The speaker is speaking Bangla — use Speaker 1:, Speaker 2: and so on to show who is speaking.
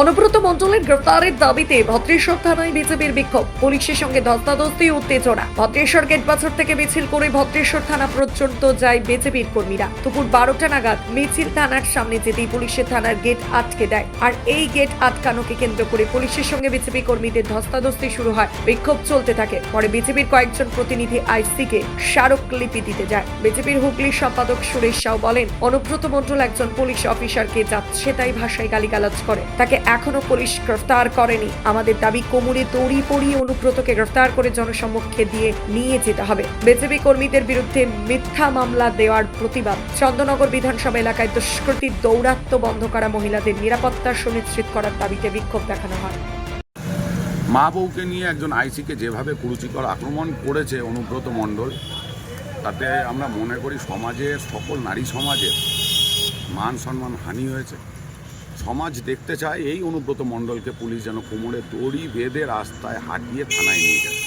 Speaker 1: অনুব্রত মণ্ডলের গ্রেফতারের দাবিতে ভদ্রেশ্বর থানায় বিজেপির বিক্ষোভ। পুলিশের সঙ্গে ধস্তাধস্তি উত্তেজনা। ভদ্রেশ্বর গেট বছর থেকে মিছিল করে ভদ্রেশ্বর থানা পর্যন্ত যায় বিজেপির কর্মীরা। দুপুর বারোটা নাগাদ মিছিল থানার সামনে যেতেই পুলিশের থানার গেট আটকে দেয়। আর এই গেট আটকানোকে কেন্দ্র করে পুলিশের সঙ্গে বিজেপি কর্মীদের ধস্তাধস্তি শুরু হয়। বিক্ষোভ চলতে থাকে। পরে বিজেপির কয়েকজন প্রতিনিধি আইসিকে স্মারকলিপি দিতে যায়। বিজেপির হুগলির সম্পাদক সুরেশ সাউ বলেন, অনুব্রত মণ্ডল একজন পুলিশ অফিসারকে যাচ্ছে তাই ভাষায় গালিগালাজ করে। তাকে এখনও পুলিশ গ্রেফতার করেনি। আমাদের দাবি, কোমরে দড়ি পরিয়ে অনুব্রতকে গ্রেফতার করে জনসম্মুখে দিয়ে নিয়ে যেতে হবে। বিজেপি কর্মীদের বিরুদ্ধে মিথ্যা মামলা দেওয়ার প্রতিবাদ। চন্দ্রনগর বিধানসভা এলাকায় দুষ্কৃতির দৌরাত্ম বন্ধ করা মহিলাদের নিরাপত্তা সুনিশ্চিত করার দাবিতে বিক্ষোভ দেখানো হয়।
Speaker 2: মা বউকে নিয়ে একজন আইসিকে যেভাবে কুরুচিকর আক্রমণ করেছে অনুব্রত মণ্ডল, তাতে আমরা মনে করি সমাজের, সকল নারী সমাজের মান সম্মান হানি হয়েছে। সমাজ দেখতে চায়, এই অনুব্রত মণ্ডলকে পুলিশ যেন কোমরে দড়ি বেঁধে রাস্তায় হাঁটিয়ে থানায় নিয়ে যায়।